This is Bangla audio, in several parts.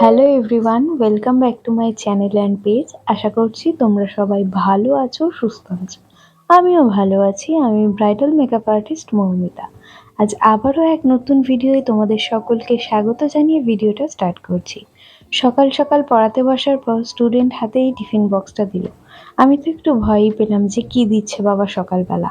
Hello everyone welcome back to my channel and page আশা করছি তোমরা সবাই ভালো আছো, সুস্থ আছো। আমিও ভালো আছি, আমি ব্রাইডাল মেকআপ আর্টিস্ট মৌমিতা। আজ আবারও এক নতুন ভিডিওয়ে তোমাদের সকলকে স্বাগত জানিয়ে ভিডিওটা স্টার্ট করছি। সকাল সকাল পড়াতে বসার পর স্টুডেন্ট হাতেই টিফিন বক্সটা দিল। আমি তো একটু ভয়ই পেলাম যে কি দিচ্ছে বাবা সকালবেলা।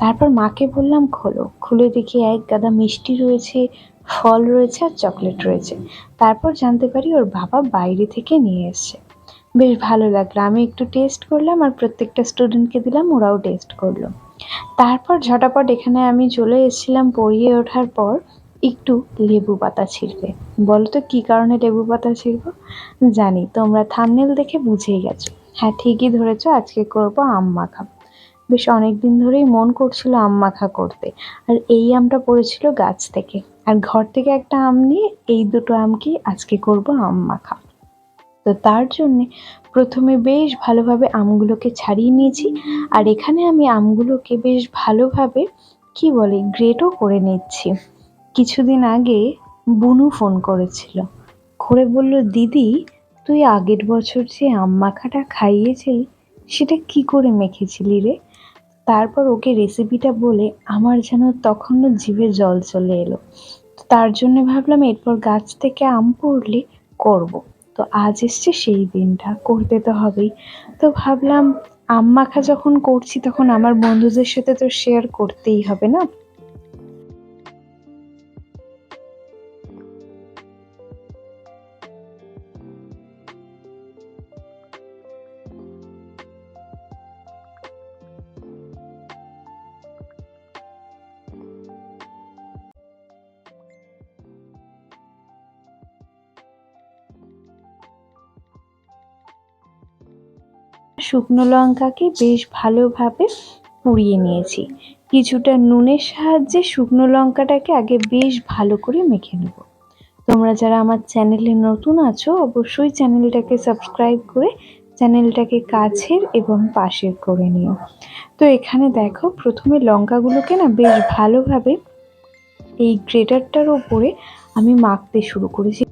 তারপর মাকে বললাম, খোলো। খুলে দেখি এক গাদা মিষ্টি রয়েছে ফল রয়েছে আর চকলেট রয়েছে। তারপর জানতে পারি ওর বাবা বাইরে থেকে নিয়ে এসছে। বেশ ভালো লাগল। আমি একটু টেস্ট করলাম আর প্রত্যেকটা স্টুডেন্টকে দিলাম, ওরাও টেস্ট করল। তারপর ঝটাপট এখানে আমি চলে এসেছিলাম পড়িয়ে ওঠার পর একটু লেবু পাতা ছিঁড়বে বলো তো কী কারণে লেবু পাতা ছিঁড়ব? জানি, তোমরা থামনেল দেখে বুঝেই গেছো। হ্যাঁ ঠিকই ধরেছ, আজকে করব আম মাখা। বেশ অনেক দিন ধরেই মন করছিল আম মাখা করতে। আর এই আমটা পড়েছিল গাছ থেকে। আর ঘর থেকে একটা আম নিয়ে এই দুটো আমকে আজকে করব আম মাখা। তো তার জন্যে প্রথমে বেশ ভালোভাবে আমগুলোকে ছাড়িয়ে নিয়েছি। আর এখানে আমি আমগুলোকে বেশ ভালোভাবে, কি বলে গ্রেটও করে নিচ্ছি। কিছুদিন আগে বুনু ফোন করেছিল। করে বলল, দিদি, তুই আগের বছর যে আম মাখাটা খাইয়েছিলি, সেটা কি করে মেখেছিলি রে? তারপর ওকে রেসিপিটা বলে আমার যেন তখনও জিভে জল চলে এলো। তার জন্য ভাবলাম এরপর গাছ থেকে আম পড়লে করব। তো আজ এসছে সেই দিনটা, করতে তো হবেই। তো ভাবলাম, আম মাখা যখন করছি তখন আমার বন্ধুদের সাথে তো শেয়ার করতেই হবে না? শুকনো লঙ্কাকে বেশ ভালোভাবে পুড়িয়ে নিয়েছি। কিছুটা নুনের সাহায্যে শুকনো লঙ্কাটাকে আগে বেশ ভালো করে মেখে নেব। তোমরা যারা আমার চ্যানেলে নতুন আছো, অবশ্যই চ্যানেলটাকে সাবস্ক্রাইব করে চ্যানেলটাকে কাছের এবং পাশের করে নিও। তো এখানে দেখো, প্রথমে লঙ্কাগুলোকে না বেশ ভালোভাবে এই গ্রেটারটার ওপরে আমি মাখতে শুরু করেছি।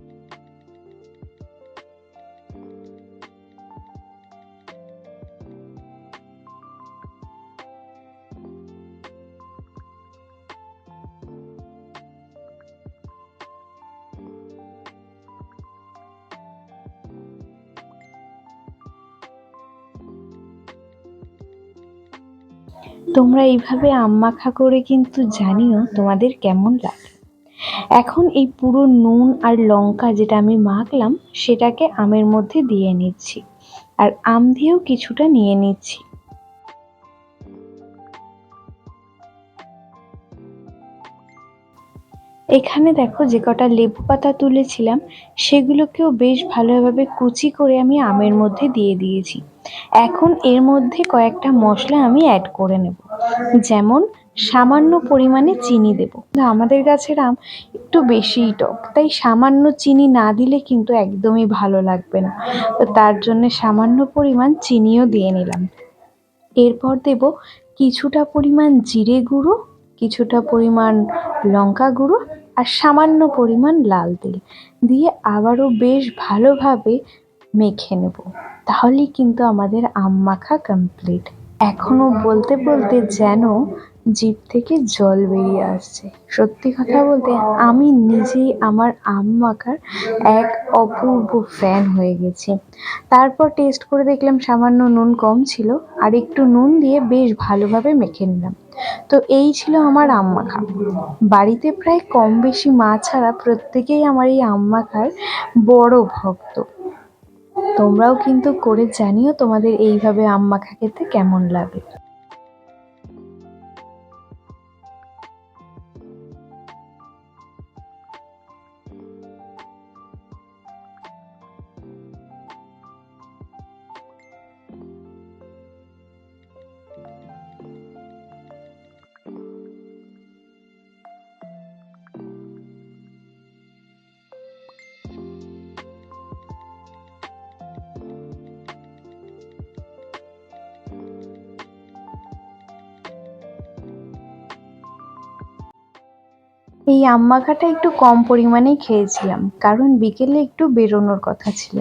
তোমরা এইভাবে আম মাখা করে কিন্তু জানিও তোমাদের কেমন লাগে। এখন এই পুরো নুন আর লঙ্কা যেটা আমি মাখলাম, সেটাকে আমের মধ্যে দিয়ে নিচ্ছি আর আম দিয়েও কিছুটা নিয়ে নিচ্ছি। এখানে দেখো যে কটা লেবু পাতা তুলেছিলাম, সেগুলোকেও বেশ ভালোভাবে কুচি করে আমি আমের মধ্যে দিয়ে দিয়েছি। এখন এর মধ্যে কয়েকটা মশলা আমি অ্যাড করে নেব। যেমন, সামান্য পরিমাণে চিনি দেব। আমাদের গাছের আম একটু বেশিই টক, তাই সামান্য চিনি না দিলে কিন্তু একদমই ভালো লাগবে না। তো তার জন্য সামান্য পরিমাণ চিনিও দিয়ে নিলাম। এরপর দেব কিছুটা পরিমাণ জিরে গুঁড়ো, কিছুটা পরিমাণ লঙ্কা গুঁড়ো আর সামান্য পরিমাণ লাল তেল। দিয়ে আবারও বেশ ভালোভাবে মেখে নেব। তাহলেই কিন্তু আমাদের আম মাখা কমপ্লিট এখনও বলতে বলতে যেন জিভ থেকে জল বেরিয়ে আসছে। সত্যি কথা বলতে আমি নিজেই আমার আম মাখার এক অপূর্ব ফ্যান হয়ে গেছি। তারপর টেস্ট করে দেখলাম সামান্য নুন কম ছিল আর একটু নুন দিয়ে বেশ ভালোভাবে মেখে নিলাম। তো এই ছিল আমার আম মাখা। বাড়িতে প্রায় কম বেশি মা ছাড়া প্রত্যেকেই আমার এই আম মাখার বড় ভক্ত। তোমরাও কিন্তু করে জানিও তোমাদের এইভাবে আম মাখা খেতে কেমন লাগে। এই আম মাখাটা একটু কম পরিমাণেই খেয়েছিলাম, কারণ বিকেলে একটু বেরোনোর কথা ছিল।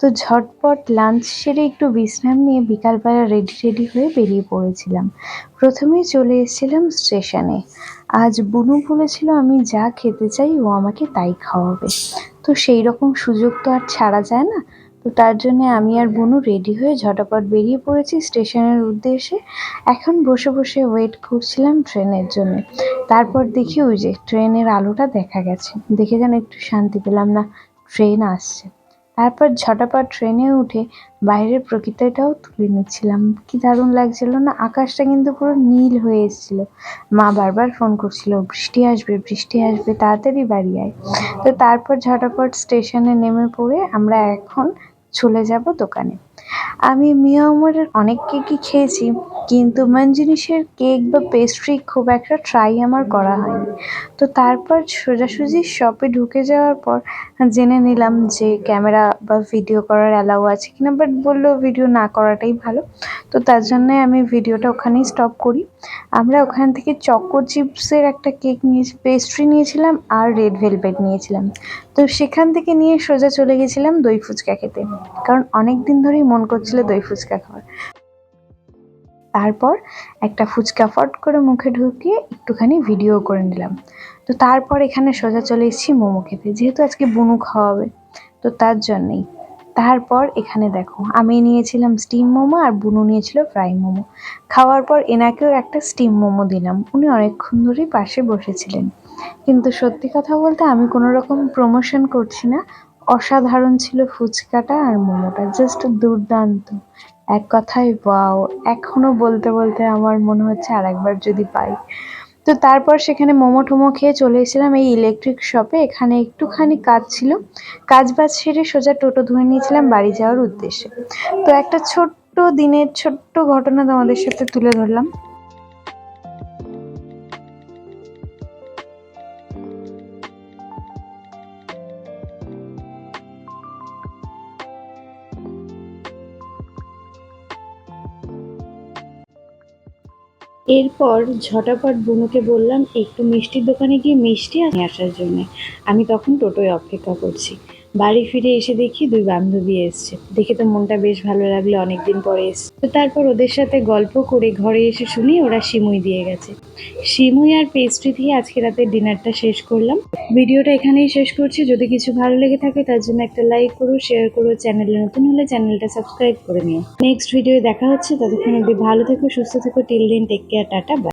তো ঝটপট লাঞ্চ সেরে একটু বিশ্রাম নিয়ে বিকালবেলা রেডি রেডি হয়ে বেরিয়ে পড়েছিলাম। প্রথমেই চলে এসেছিলাম স্টেশনে আজ বুনু বলেছিল আমি যা খেতে চাই ও আমাকে তাই খাওয়াবে। তো সেই রকম সুযোগ তো আর ছাড়া যায় না। তো তার জন্যে আমি আর বুনু রেডি হয়ে ঝটাপট বেরিয়ে পড়েছি স্টেশনের উদ্দেশ্যে। এখন বসে বসে ওয়েট করছিলাম ট্রেনের জন্য। তারপর দেখি ওই যে ট্রেনের আলোটা দেখা গেছে। দেখে যেন একটু শান্তি পেলাম না, ট্রেন আসছে। তারপর ঝটাপট ট্রেনে উঠে বাইরের প্রকৃতিটাও তুলে নিচ্ছিলাম। কি দারুণ লাগছিল না, আকাশটা কিন্তু পুরো নীল হয়ে এসেছিল। মা বারবার ফোন করছিল, বৃষ্টি আসবে বৃষ্টি আসবে, তাড়াতাড়ি বাড়ি আয়। তো তারপর ঝটাপট স্টেশনে নেমে পড়ে আমরা এখন চলে যাব দোকানে। আমি মিয়া উমরের অনেক কেকই খেয়েছি, কিন্তু মঞ্জিনিসের কেক বা পেস্ট্রি খুব একটা ট্রাই আমার করা হয়নি। তো তারপর সোজাসুজি শপে ঢুকে যাওয়ার পর জেনে নিলাম যে ক্যামেরা বা ভিডিও করার অ্যালাউ আছে কিনা বাট বলল ভিডিও না করাটাই ভালো। তো তার জন্যে আমি ভিডিওটা ওখানেই স্টপ করি। আমরা ওখান থেকে চকো চিপসের একটা কেক নিয়ে পেস্ট্রি নিয়েছিলাম আর রেড ভেলভেট নিয়েছিলাম। তো সেখান থেকে নিয়ে সোজা চলে গেছিলাম দই ফুচকা খেতে। কারণ অনেক দিন ধরেই মন করছিল দই ফুচকা খাওয়ার। তারপর একটা ফুচকা ফট করে মুখে ঢুকিয়ে একটুখানি ভিডিও করে নিলাম। তো তারপর এখানে সোজা চলে এসেছি মোমো খেতে, যেহেতু আজকে বুনু খাওয়াবে, তো তার জন্যেই। তারপর এখানে দেখো, আমি নিয়েছিলাম স্টিম মোমো আর বুনু নিয়েছিল ফ্রাই মোমো। খাওয়ার পর এনাকেও একটা স্টিম মোমো দিলাম, উনি অনেকক্ষণ ধরেই পাশে বসেছিলেন। কিন্তু সত্যি কথা বলতে আমি কোনো রকম প্রমোশন করছি না অসাধারণ ছিল ফুচকাটা আর মোমোটা জাস্ট দুর্দান্ত। এক কথায় ওয়াও এখনও বলতে বলতে আমার মনে হচ্ছে আর একবার যদি পাই। তো তারপর সেখানে মোমো টোমো খেয়ে চলে এসেছিলাম এই ইলেকট্রিক শপে এখানে একটুখানি কাজ ছিল। কাজ বাজ সেরে সোজা টোটো ধরে নিয়েছিলাম বাড়ি যাওয়ার উদ্দেশ্যে। তো একটা ছোট্ট দিনের ছোট্ট ঘটনা তোমাদের সাথে তুলে ধরলাম। এরপর ঝটাপট বুনুকে বললাম, একটু মিষ্টির দোকানে গিয়ে মিষ্টি আসার জন্যে। আমি তখন টোটোয় অপেক্ষা করছি। বাড়ি ফিরে এসে দেখি দুই বান্ধবী এসছে। দেখে তো মনটা বেশ ভালো লাগল, অনেকদিন পরে এসছে। তো তারপর ওদের সাথে গল্প করে ঘরে এসে শুনি ওরা সিমুই দিয়ে গেছে। সিমুই আর পেস্ট্রি দিয়ে আজকে রাতের ডিনারটা শেষ করলাম। ভিডিওটা এখানেই শেষ করছি। যদি কিছু ভালো লেগে থাকে তার জন্য একটা লাইক করো শেয়ার করো চ্যানেলে নতুন হলে চ্যানেলটা সাবস্ক্রাইব করে নিও। নেক্সট ভিডিও দেখা হচ্ছে। ততক্ষণ অব্দি ভালো থেকো, সুস্থ থেকো। টিল দিন টেক কেয়ার টাটা বাই